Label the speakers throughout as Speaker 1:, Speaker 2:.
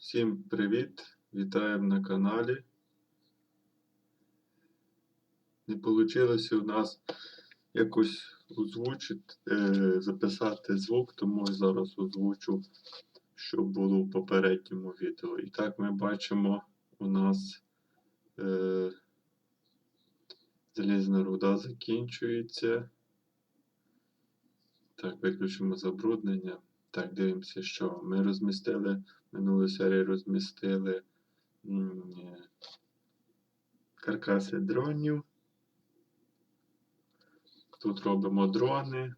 Speaker 1: Всім привіт! Вітаємо на каналі. Не вийшло у нас якось озвучити, е, записати звук, тому я зараз озвучу, що було в попередньому відео. І так ми бачимо, у нас е, залізна руда закінчується. Так, виключимо забруднення. Так, дивимося, що ми розмістили, минулу серію розмістили каркаси дронів. Тут робимо дрони.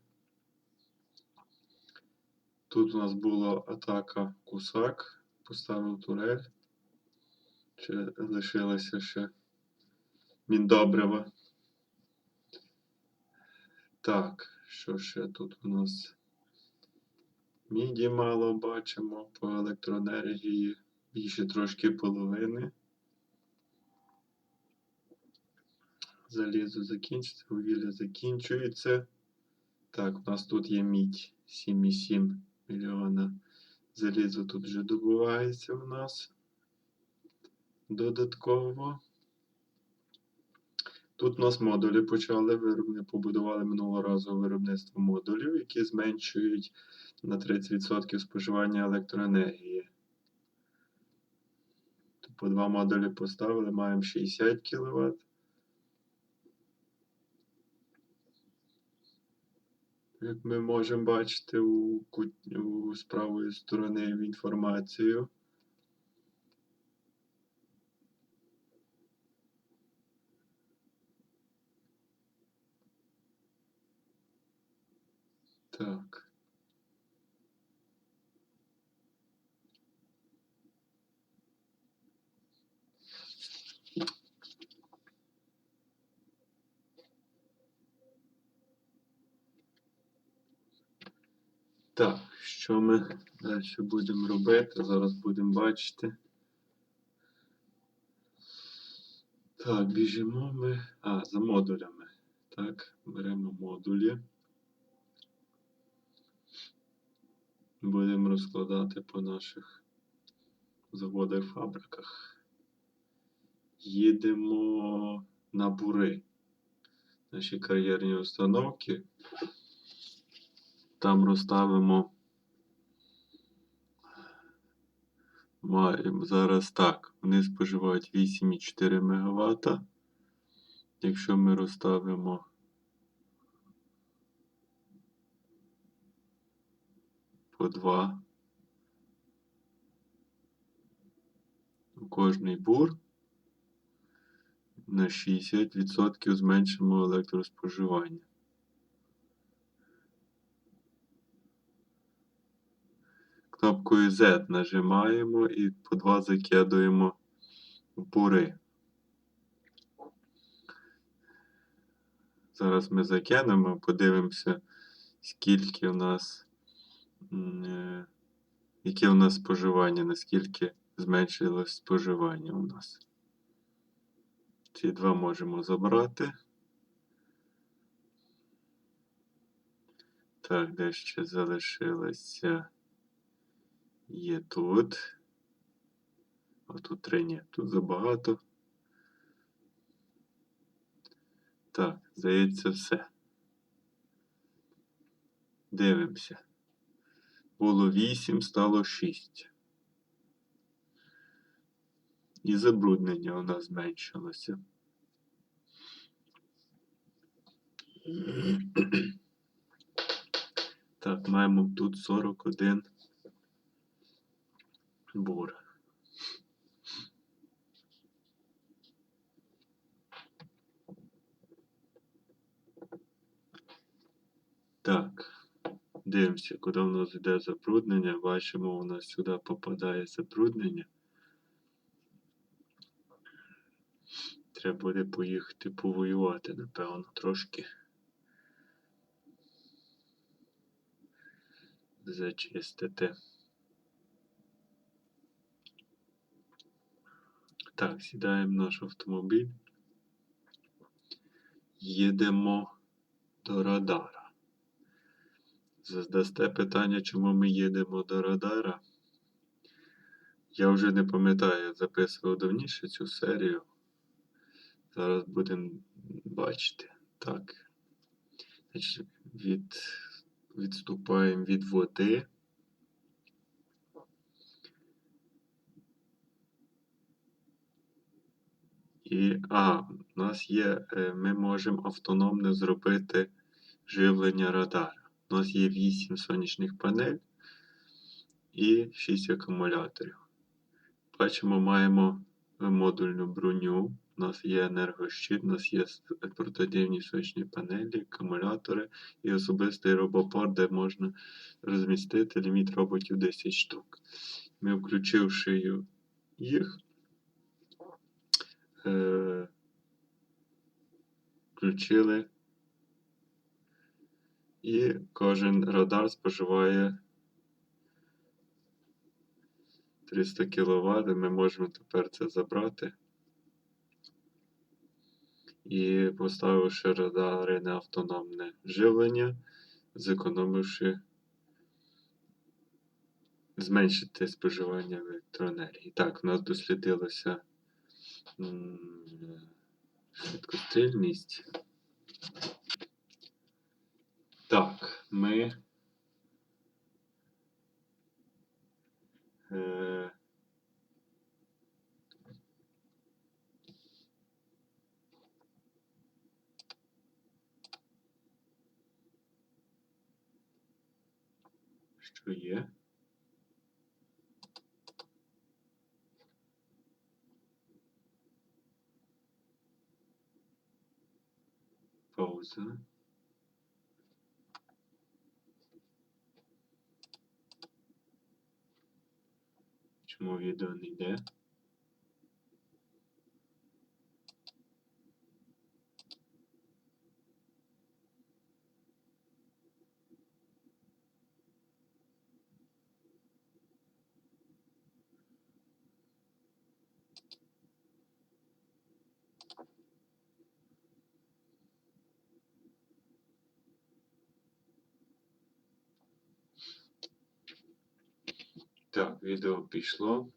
Speaker 1: Тут у нас була атака кусак, поставив турель. Ще лишилося ще міндобрива. Так, що ще тут у нас? Міді мало бачимо по електроенергії, більше трошки половини. Залізо закінчиться, вугілля закінчується. Так, у нас тут є мідь 7,7 мільйона. Залізо тут вже добувається у нас додатково. Тут у нас модулі почали виробни, побудували минулого разу виробництво модулів, які зменшують на 30% споживання електроенергії. По два модулі поставили, маємо 60 кВт. Як ми можемо бачити у, у з правої сторони в інформацію. Так. Так, що ми далі будемо робити? Зараз будемо бачити. Так, біжимо ми. А, за модулями. Так, беремо модулі. Будемо розкладати по наших заводах, фабриках. Їдемо на бури. Наші кар'єрні установки. Там розставимо. Маємо зараз так. Вони споживають 8,4 МВт. Якщо ми розставимо по 2 у кожний бур, на 60% зменшимо електроспоживання. Кнопкою Z нажимаємо і по 2 закидуємо в бури. Зараз ми закинемо, подивимося, скільки у нас, яке у нас споживання, наскільки зменшилось споживання у нас. Ці два можемо забрати. Так, де ще залишилося? Є тут. А тут три ні. Тут забагато. Так, здається, все. Дивимося. Було 8, стало 6. І забруднення у нас зменшилося. Так, маємо тут 41 бур. Так, дивимося, куди у нас йде забруднення. Бачимо, у нас сюди попадає забруднення. Треба буде поїхати повоювати, напевно, трошки. Зачистити. Так, сідаємо в наш автомобіль. Їдемо до радара. Задасте питання, чому ми їдемо до радара. Я вже не пам'ятаю, я записував давніше цю серію. Зараз будемо бачити. Так. Значить, від, відступаємо від води. І, а, у нас є, е, ми можемо автономно зробити живлення радара. У нас є 8 сонячних панель і 6 акумуляторів. Бачимо, маємо модульну броню. У нас є енергощит, у нас є портативні сонячні панелі, акумулятори і особистий робопорт, де можна розмістити ліміт роботів 10 штук. Ми, включивши їх, е, включили, і кожен радар споживає 300 кВт. Ми можемо тепер це забрати. І поставивши радари на автономне живлення, зекономивши, зменшити споживання електроенергії. Так, у нас дослідилося швидкострільність. Так, ми. Е, що є? Пауза. Чому відео не йде? Так, відео пішло.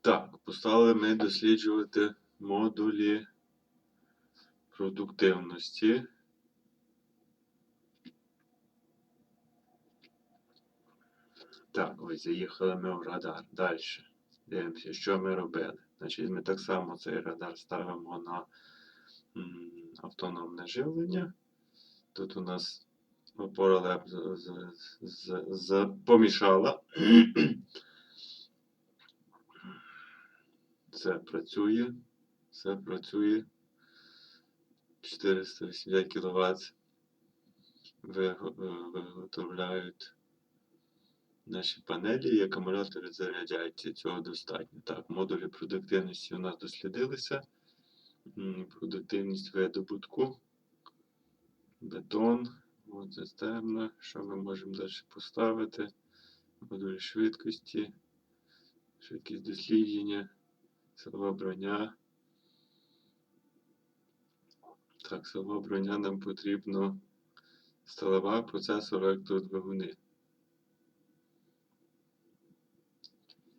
Speaker 1: Так, поставили ми досліджувати модулі продуктивності. Так, ось заїхали ми в радар. Далі. Дивимося, що ми робили. Значить, ми так само цей радар ставимо на автономне живлення. Тут у нас опора леп з, з, з, з, помішала. Це працює. Все працює. 480 кВт виготовляють наші панелі і акумулятори заряджаються. Цього достатньо. Так, модулі продуктивності у нас дослідилися. Продуктивність видобутку, бетон, от цистерна. Що ми можемо далі поставити? Модулі швидкості, швидкість дослідження, силова броня. Так, силова броня нам потрібно сталева, процесор, електродвигуни.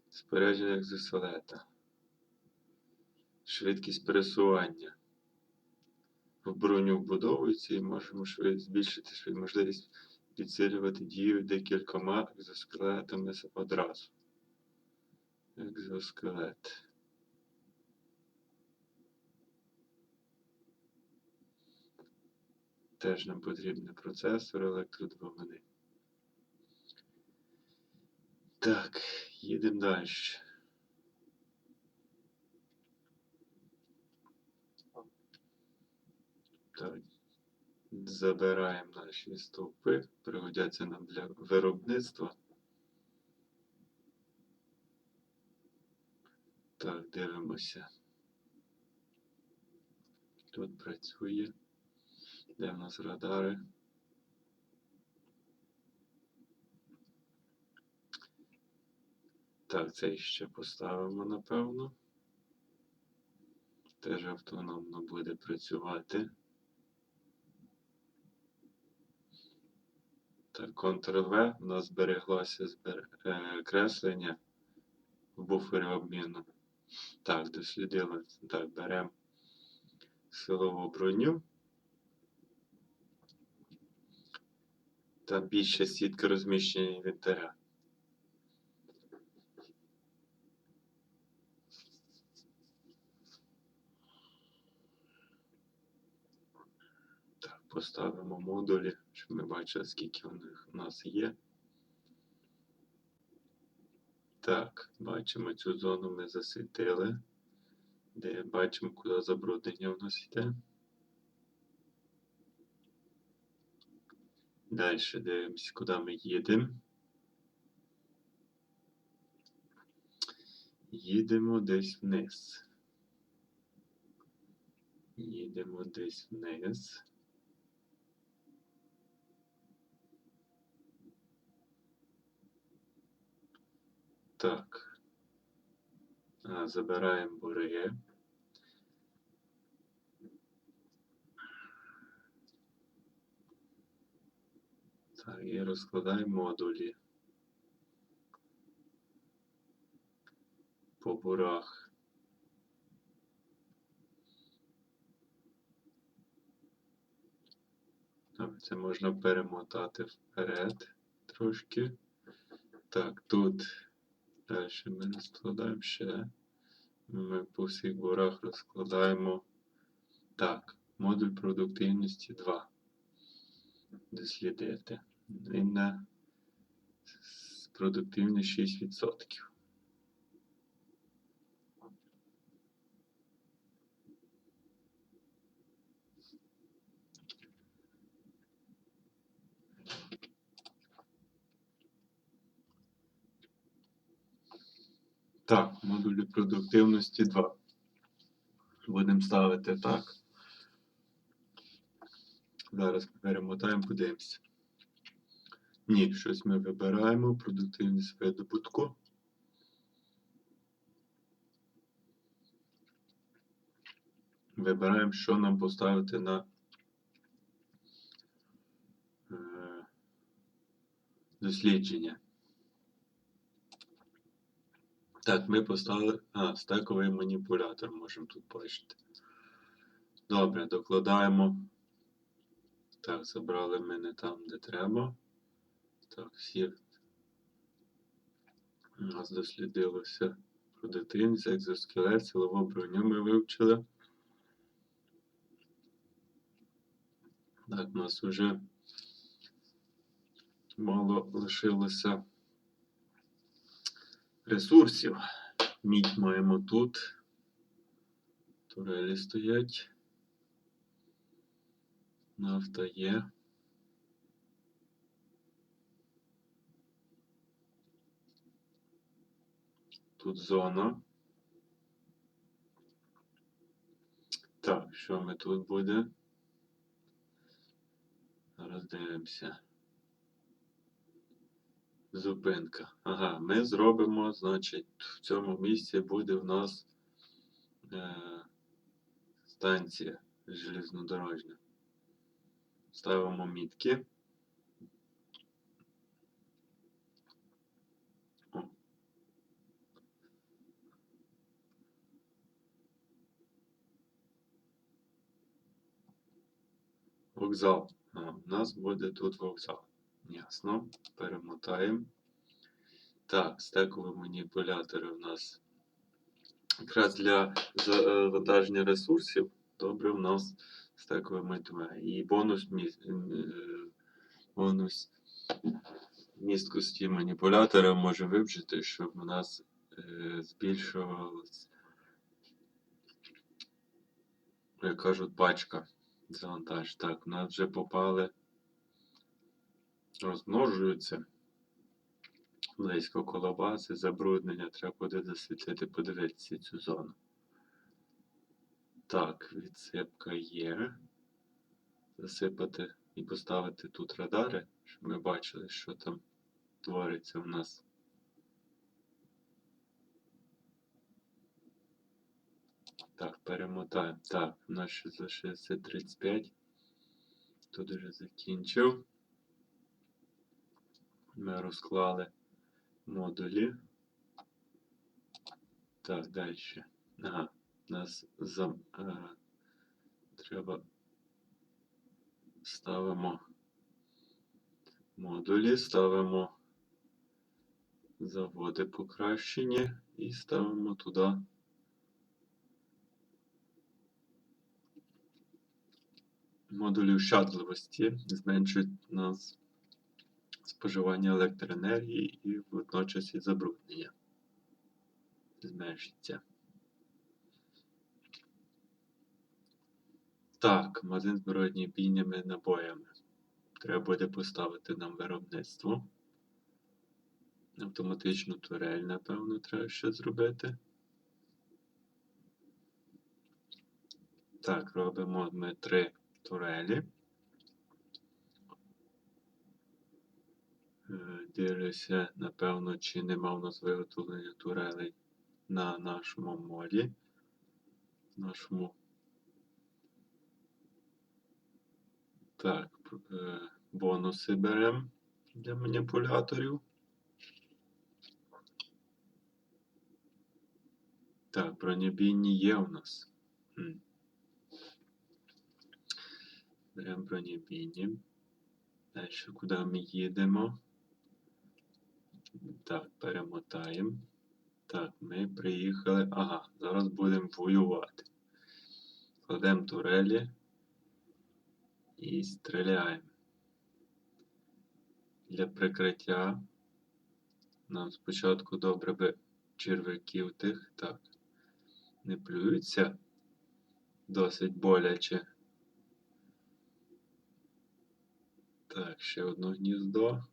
Speaker 1: Спорядження екзоскелета. Швидкість пересування. В броню вбудовується і можемо збільшити швид... можливість підсилювати дію декількома екзоскелетами одразу. Екзоскелет. Теж нам потрібен процесор, електродвигуни. Так, їдемо далі. Так. Забираємо наші стовпи, пригодяться нам для виробництва. Так, дивимося. Тут працює. Де в нас радари? Так, цей ще поставимо, напевно. Теж автономно буде працювати. Ctrl-V, у нас збереглося збер... е, креслення в буфері обміну. Так, дослідили. Так, беремо силову броню. Та більше сітка розміщення інвентаря. Так, поставимо модулі, щоб ми бачили, скільки у них у нас є. Так, бачимо цю зону ми засвітили. Де бачимо, куди забруднення у нас йде. Далі дивимося, куди ми їдемо. Їдемо десь вниз. Їдемо десь вниз. Так. Забираємо бури. Так, і розкладаємо модулі. По бурах. Це можна перемотати вперед трошки. Так, тут далі ми розкладаємо ще. Ми по всіх бурах розкладаємо. Так, модуль продуктивності 2. Дослідити. Він на продуктивність 6%. Так, модулі продуктивності 2. Будемо ставити так. Зараз перемотаємо, подивимося. Ні, щось ми вибираємо. Продуктивність видобутку. Вибираємо, що нам поставити на е, дослідження. Так, ми поставили. А, стековий маніпулятор можемо тут бачити. Добре, докладаємо. Так, забрали ми не там, де треба. Так, всі. У нас дослідилося продуктивність, екзоскелет, силову броню ми вивчили. Так, у нас вже мало лишилося ресурсів. Мідь маємо тут. Турелі стоять. Нафта є. Тут зона. Так, що ми тут буде? Зараз дивимося. Зупинка. Ага, ми зробимо, значить, в цьому місці буде в нас е, станція железнодорожня. Ставимо мітки. Вокзал. А, у нас буде тут вокзал. Ясно. Перемотаємо. Так, стекові маніпулятори у нас якраз для завантаження ресурсів. Добре, у нас стекові маніпулятори. І бонус, міс- е, бонус місткості маніпулятора може вивчити, щоб у нас е, збільшувалась, як кажуть, пачка завантаж. Так, у нас вже попали, розмножуються близько коло бази, забруднення, треба буде засвітлити, подивитися цю зону. Так, відсипка є. Засипати і поставити тут радари, щоб ми бачили, що там твориться в нас. Так, перемотаємо. Так, у нас ще залишилося 35. Тут вже закінчив. Ми розклали модулі. Так, далі. Ага, нас зам... е, треба ставимо модулі, ставимо заводи покращені і ставимо туди модулі ощадливості, зменшують нас споживання електроенергії і водночас і забруднення. Зменшиться. Так, магазин з бійними набоями. Треба буде поставити нам виробництво. Автоматичну турель, напевно, треба ще зробити. Так, робимо ми три турелі. Дивлюся, напевно, чи нема в нас виготовлення турелей на нашому моді. Нашому. Так, е, бонуси беремо для маніпуляторів. Так, бронебійні є у нас. Беремо бронебійні. Далі куди ми їдемо? Так, перемотаємо. Так, ми приїхали. Ага, зараз будемо воювати. Кладемо турелі і стріляємо. Для прикриття нам спочатку добре би черв'яків тих. Так. Не плюються досить боляче. Так, ще одне гніздо.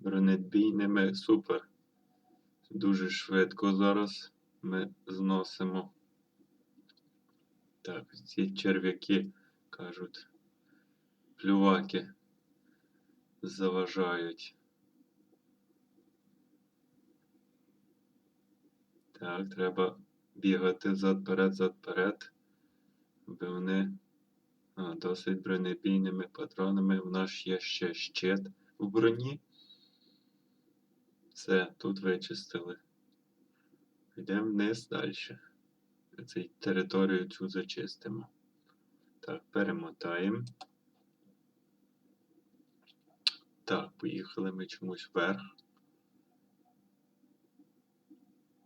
Speaker 1: Бронебійними супер. Дуже швидко зараз ми зносимо. Так, ці черв'яки кажуть, плюваки заважають. Так, треба бігати зад-перед, зад-перед, аби вони а, досить бронебійними патронами. У нас є ще щит в броні. Все, тут вичистили. Йдемо вниз далі. Цей територію цю зачистимо. Так, перемотаємо. Так, поїхали ми чомусь вверх.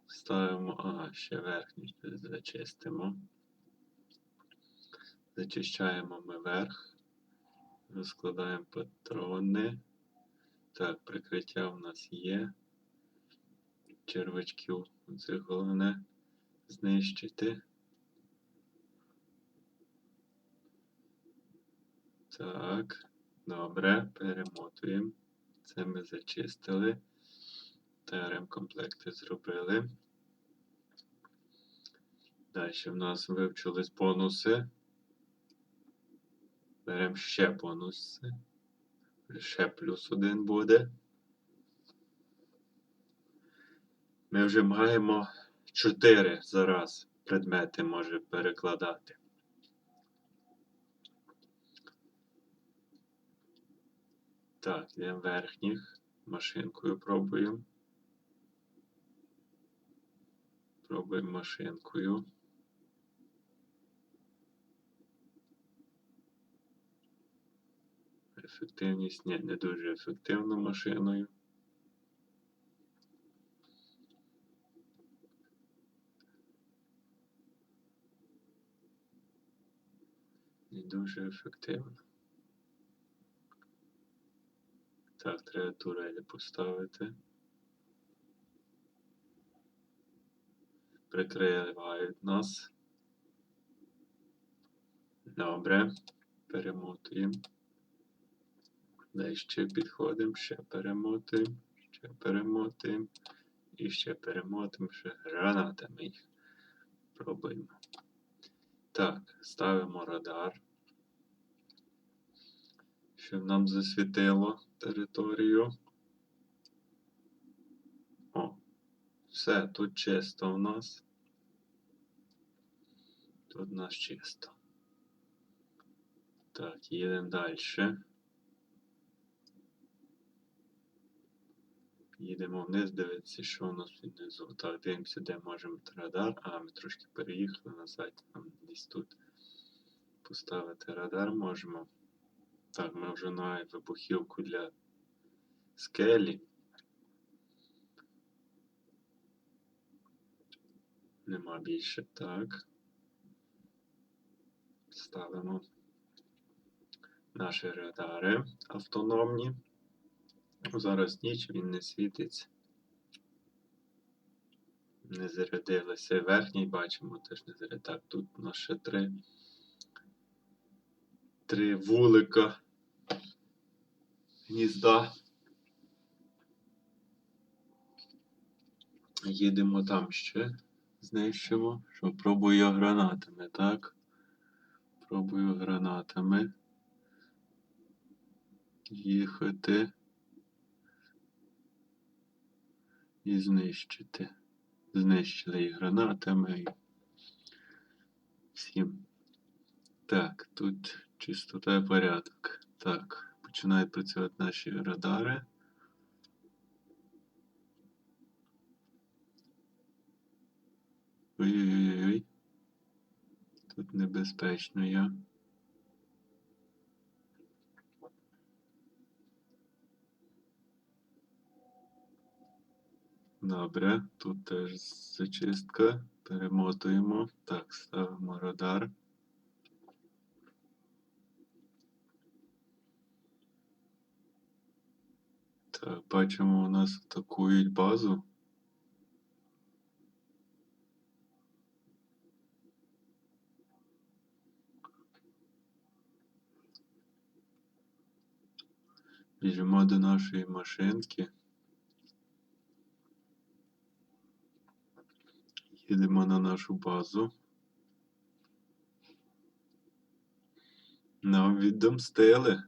Speaker 1: Ставимо, ага, ще верхній зачистимо. Зачищаємо ми верх. Розкладаємо патрони. Так, прикриття у нас є. Червачків це головне знищити. Так, добре, перемотуємо. Це ми зачистили. ТРМ комплекти зробили. Далі в нас вивчились бонуси. Беремо ще бонуси. Ще плюс один буде. Ми вже маємо 4 зараз предмети може перекладати. Так, йдемо верхніх. Машинкою пробуємо. Пробуємо машинкою. Ефективність ні, не дуже ефективно машиною. Дуже ефективно. Так, треба турелі поставити. Прикривають нас. Добре. Перемотуємо. Далі ще підходимо, ще перемотуємо, ще перемотуємо. І ще перемотуємо, ще гранатами їх пробуємо. Так, ставимо радар. Щоб нам засвітило територію. О, все, тут чисто у нас. Тут у нас чисто. Так, їдемо далі. Їдемо вниз, дивитися, що у нас внизу. Так, дивимося, де можемо радар. А, ми трошки переїхали назад. Нам десь тут поставити радар можемо. Так, ми вже на вибухівку для скелі. Нема більше. Так. Ставимо наші радари автономні. Зараз ніч він не світить. Не зарядилося. Верхній бачимо, теж не заряд. Так, тут у нас ще три. Три вулика. Гнізда. Їдемо там ще. Знищимо. Що пробую гранатами, так? Пробую гранатами. Їхати. І знищити. Знищили і гранатами. І всім. Так, тут чистота і порядок. Так, починають працювати наші радари. Ой-ой-ой. Тут небезпечно я. Добре, тут теж зачистка. Перемотуємо. Так, ставимо радар. Бачимо, у нас атакують базу. Біжимо до нашої машинки. Їдемо на нашу базу. Нам відомстили.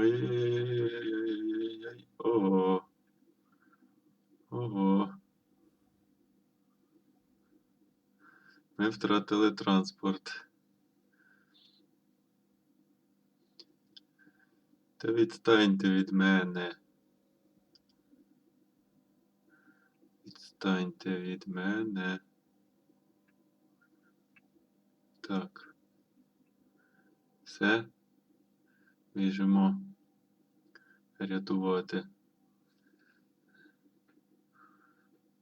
Speaker 1: Ой-ой-ой-ой-ой-ой-ой. Ого. Ого. Ми втратили транспорт. Та відстаньте від мене. Відстаньте від мене. Так. Все. Біжимо рятувати.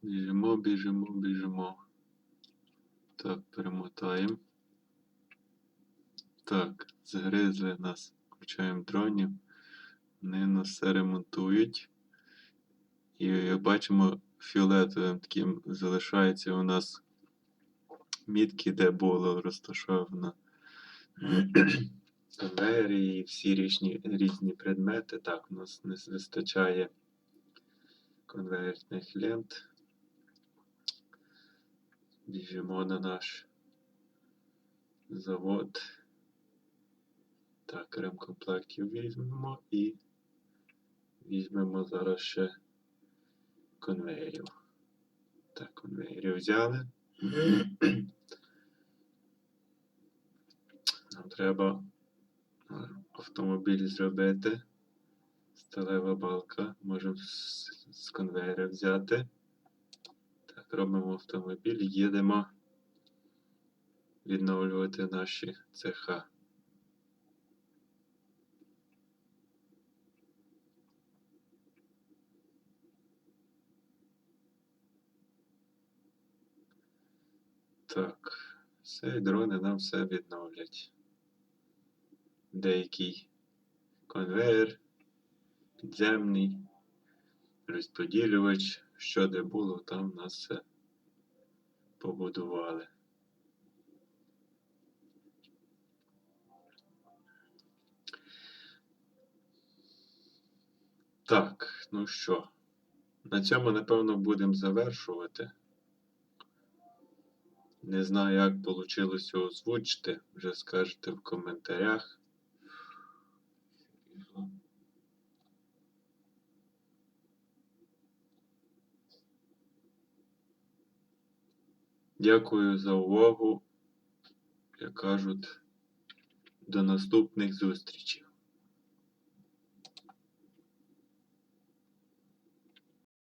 Speaker 1: Біжимо, біжимо, біжимо. Так, перемотаємо. Так, згризли нас. Включаємо дронів. Вони нас все ремонтують. І як бачимо, фіолетовим таким залишається у нас мітки, де було розташовано і всі різні, різні предмети. Так, у нас не вистачає конвейерних лент. Біжимо на наш завод. Так, ремкомплектів візьмемо і візьмемо зараз ще конвейерів. Так, конвейерів взяли. Нам треба автомобіль зробити. Сталева балка. Можемо з, конвейера взяти. Так, робимо автомобіль, їдемо відновлювати наші цеха. Так, все, і дрони нам все відновлять. Деякий конвейер, підземний, розподілювач, що де було, там нас все побудували. Так, ну що, на цьому, напевно, будемо завершувати. Не знаю, як вийшло озвучити, вже скажете в коментарях. Дякую за увагу. Як кажуть, до наступних зустрічей.